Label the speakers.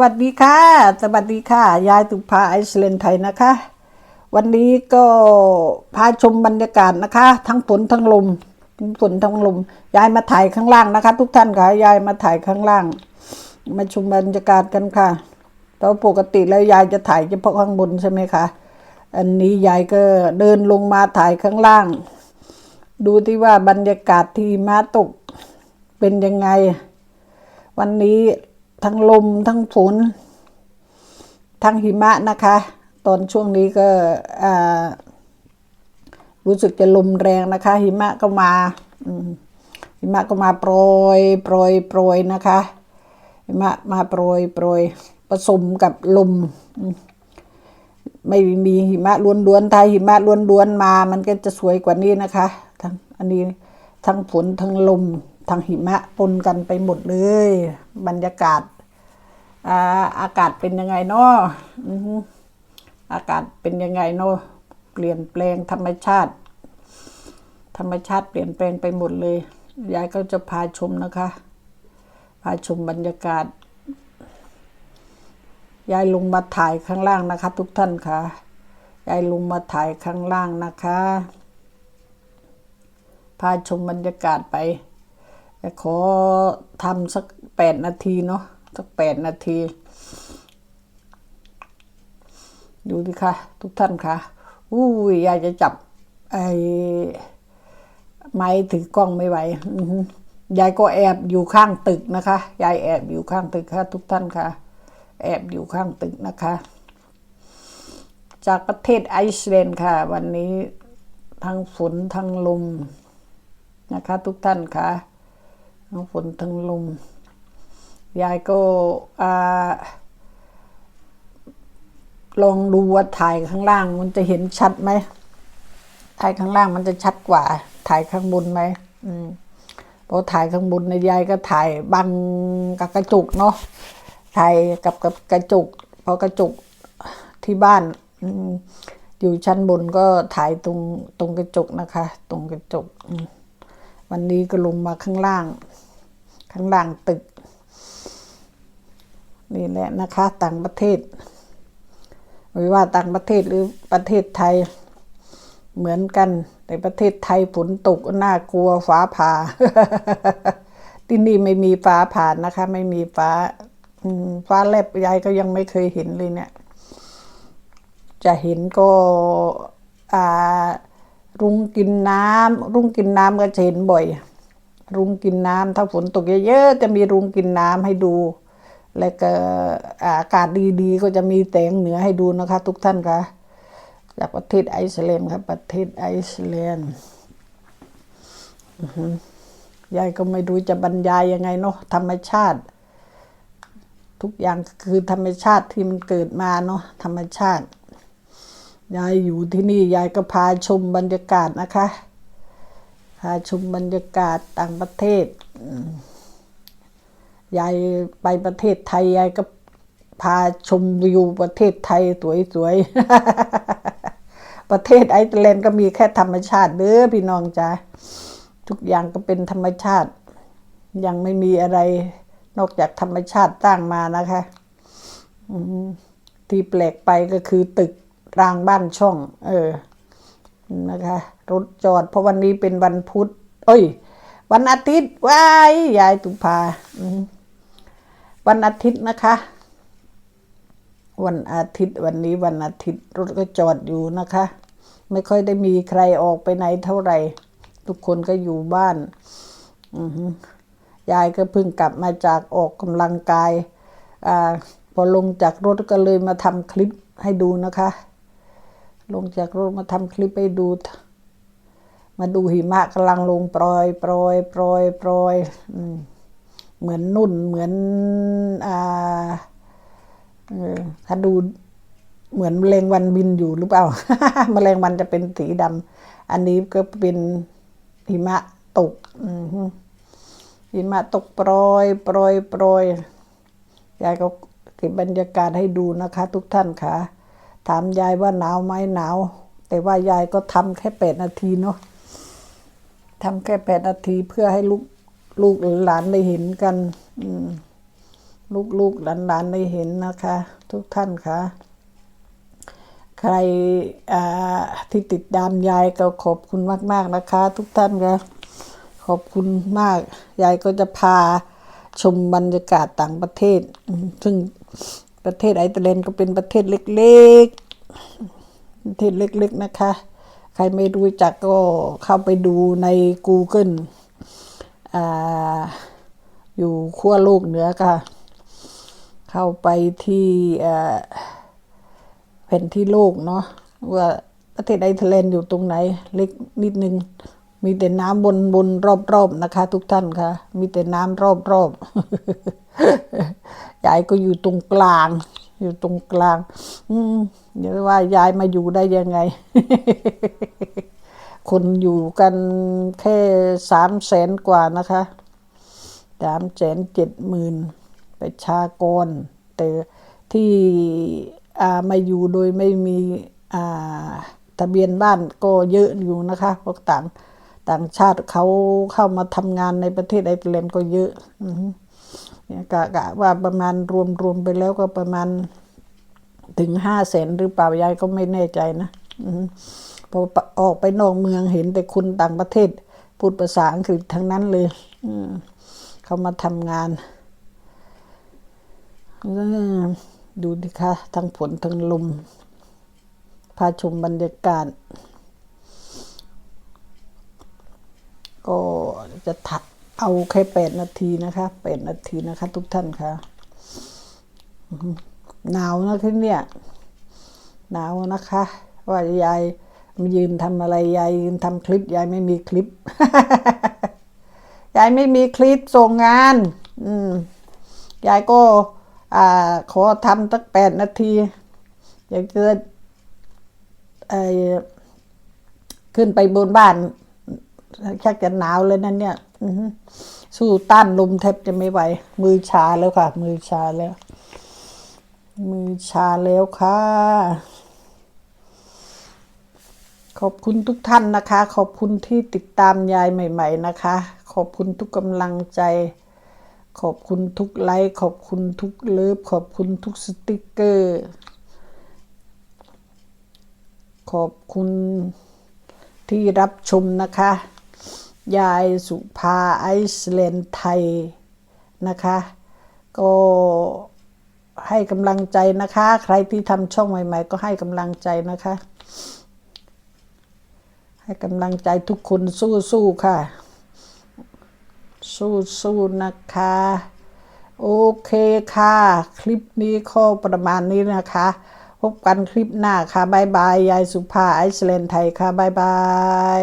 Speaker 1: วัสดีค่ะ สวัสดีค่ะ ยายตุภาไอซ์แลนด์ไทยนะคะ วันนี้ก็พาชมบรรยากาศนะคะ ทั้งฝนทั้งลมทั้งฝนทั้งลม ยายมาถ่ายข้างล่างนะคะ ทุกท่านค่ะยายมาถ่ายข้างล่าง มาชมบรรยากาศกันค่ะแตวาปกติแล้วยายจะถ่ายเฉพาะข้างบนใช่ไหมคะอันนี้ยายก็เดินลงมาถ่ายข้างล่าง ดูที่ว่าบรรยากาศที่มาตกเป็นยังไง วันนี้ ทั้งลมทั้งฝนทั้งหิมะนะคะ ตอนช่วงนี้ก็รู้สึกจะลมแรงนะคะ หิมะก็มาหิมะก็มาโปรยโปรยโปรยนะคะ หิมะมาโปรยโปรยผสมกับลม ไม่มีหิมะล้วนๆถ้าหิมะล้วนๆมา มันก็จะสวยกว่านี้นะคะทั้งอันนี้ทั้งฝนทั้งลมทั้งหิมะปนกันไปหมดเลย บรรยากาศ อาอากาศเป็นยังไงเนาะอากาศเป็นยังไงเนาะเปลี่ยนแปลงธรรมชาติ ธรรมชาติเปลี่ยนแปลงไปหมดเลย ยายก็จะพาชมนะคะ พาชมบรรยากาศ ยายลงมาถ่ายข้างล่างนะคะ ทุกท่านค่ะ ยายลงมาถ่ายข้างล่างนะคะ พาชมบรรยากาศไปขอทำสักแปดนาทีเนาะ สักแปดนาที ดูดิคะทุกท่านค่ะอู้ยยายจะจับ ไอ้ไม้ถือกล้องไม่ไหวยายก็แอบอยู่ข้างตึกนะคะ ยายแอบอยู่ข้างตึกค่ะ ทุกท่านค่ะ แอบอยู่ข้างตึกนะคะ จากประเทศไอซ์แลนด์ค่ะ วันนี้ทั้งฝนทั้งลมนะคะ ทุกท่านค่ะทั้งฝนทั้งลม ยายก็ลองดูว่าถ่ายข้างล่างมันจะเห็นชัดไหมถ่ายข้างล่างมันจะชัดกว่า ถ่ายข้างบนไหมอืมเพราะถ่ายข้างบนในยายก็ถ่ายบังกับกระจกเนาะถ่ายกับกับกระจกพราะกระจกที่บ้านออยู่ชั้นบนก็ถ่ายตรงตรงกระจกนะคะ ตรงกระจกวันนี้ก็ลงมาข้างล่าง ข้างล่างตึก นี่แหละนะคะ ต่างประเทศไม่ว่าต่างประเทศหรือประเทศไทยเหมือนกันแต่ประเทศไทยฝนตกน่ากลัวฟ้าผ่าที่นี่ไม่มีฟ้าผ่านะคะ ไม่มีฟ้าฟ้าแลบยายก็ยังไม่เคยเห็นเลยเนี่ย จะเห็นก็รุงกินน้ำรุงกินน้ำก็จะเห็นบ่อย รุงกินน้ำถ้าฝนตกเยอะๆจะมีรุงกินน้ำให้ดู แล้วก็อากาศดีๆ ก็จะมีแสงเหนือให้ดูนะคะ ทุกท่านคะจากประเทศไอซ์แลนด์ครับ ประเทศไอซ์แลนด์ยายก็ไม่รู้จะบรรยายยังไงเนาะธรรมชาติ ทุกอย่างคือธรรมชาติที่มันเกิดมาเนาะธรรมชาติ ยายอยู่ที่นี่ ยายก็พาชมบรรยากาศนะคะ พาชมบรรยากาศต่างประเทศอื ยายไปประเทศไทยยายก็พาชมวิวประเทศไทยสวยๆ ประเทศไอซ์แลนด์ก็มีแค่ธรรมชาติเด้อพี่น้องจ้าทุกอย่างก็เป็นธรรมชาติ ยังไม่มีอะไรนอกจากธรรมชาติสร้งมานะคะที่แปลกไปก็คือตึกรางบ้านช่อง เออ นะคะ รถจอด เพราะวันนี้เป็นวันพุธ เอ้ย วันอาทิตย์ว้ายยายตุภาอืม วันอาทิตย์นะคะ วันอาทิตย์วันนี้วันอาทิตย์รถก็จอดอยู่นะคะ ไม่ค่อยได้มีใครออกไปไหนเท่าไหร่ ทุกคนก็อยู่บ้านยายก็เพิ่งกลับมาจากออกกำลังกายอพอลงจากรถก็เลยมาทำคลิปให้ดูนะคะ ลงจากรถมาทำคลิปให้ดู มาดูหิมะกำลังลงโปรยโปรยโปรยโปรยอืม เหมือนนุ่นเหมือนอ่าถ้าดูเหมือนแมลงวันบินอยู่หรือเปล่าแมลงวันจะเป็นสีดำอันนี้ก็เป็นหิมะตกหิมะตกโปรยโปรยโปรยยายก็เก็บบรรยากาศให้ดูนะคะ ทุกท่านค่ะ ถามยายว่าหนาวไหมหนาว แต่ว่ายายก็ทำแค่แปดนาทีเนาะทำแค่แปดนาทีเพื่อให้ลูก ลูกหลานได้เห็นกันอืมลูกๆหลานได้เห็นนะคะ ทุกท่านคะใครที่ติดตามยายก็ขอบคุณมาก ๆนะคะ ทุกท่านค่ะขอบคุณมาก ยายก็จะพาชมบรรยากาศต่างประเทศ ซึ่งประเทศไอร์แลนด์ก็เป็นประเทศเล็กๆ ประเทศเล็กๆนะคะ ใครไม่รู้จักก็เข้าไปดูใน Google ออยู่ขั้วโลกเหนือค่ะ เข้าไปที่เอ่นที่โลกเนาะว่าประเทศไอร์แลนด์อยู่ตรงไหน เล็กนิดนึง มีแต่น้ำบนบนรอบๆนะคะ ทุกท่านค่ะ มีแต่น้ำรอบๆยายก็อยู่ตรงกลาง อยู่ตรงกลาง อืมเดี๋ยวว่ายายมาอยู่ได้ยังไง คนอยู่กันแค่สามแสนกว่านะคะสามแสนเจ็ดหมื่นประชากร แต่ที่ามาอยู่โดยไม่มีทะเบียนบ้านก็เยอะอยู่นะคะพวกต่างต่างชาติเขาเข้ามาทำงานในประเทศไอร์แลนด์ก็เยอะเนี่ยกะกะว่าประมาณรวมรวมไปแล้วก็ประมาณถึงห้าแสนหรือเปล่ายายก็ไม่แน่ใจนะอื พอออกไปนอกเมืองเห็นแต่คนต่างประเทศ พูดภาษาอังกฤษทั้งนั้นเลยเขามาทำงานดูดิคะทั้งฝนทั้งลมพาชมบรรยากาศก็จะถัดเอาแค่แปดนาทีนะคะแปดนาทีนะคะ ทุกท่านค่ะหนาวนะที่เนี่ยหนาวนะคะ ว่ายาย มายืนทำอะไรยายยืนทำคลิปยายไม่มีคลิปยายไม่มีคลิปส่งงาน อืมยายก็อ่าขอทำสักแปดนาทีอยากจะขึ้นไปบนบ้านชักจะหนาวเลยนั่นเนี่ยสู้ต้านลมแทบจะไม่ไหว มือชาแล้วค่ะ มือชาแล้ว มือชาแล้วค่ะ ขอบคุณทุกท่านนะคะ ขอบคุณที่ติดตามยายใหม่ ๆ นะคะ ขอบคุณทุกกำลังใจ ขอบคุณทุกไลค์ขอบคุณทุกเลิฟขอบคุณทุกสติกเกอร์ ขอบคุณที่รับชมนะคะ ยายสุภาไอซ์แลนด์ไทยนะคะ ก็ให้กำลังใจนะคะ ใครที่ทำช่องใหม่ ๆ ก็ให้กำลังใจนะคะ ให้กำลังใจทุกคนสู้สู้ค่ะ สู้สู้นะคะ โอเคค่ะ คลิปนี้ข้อประมาณนี้นะคะ พบกันคลิปหน้าค่ะบายบาย ยายสุภาไอซ์แลนด์ไทยค่ะบายบาย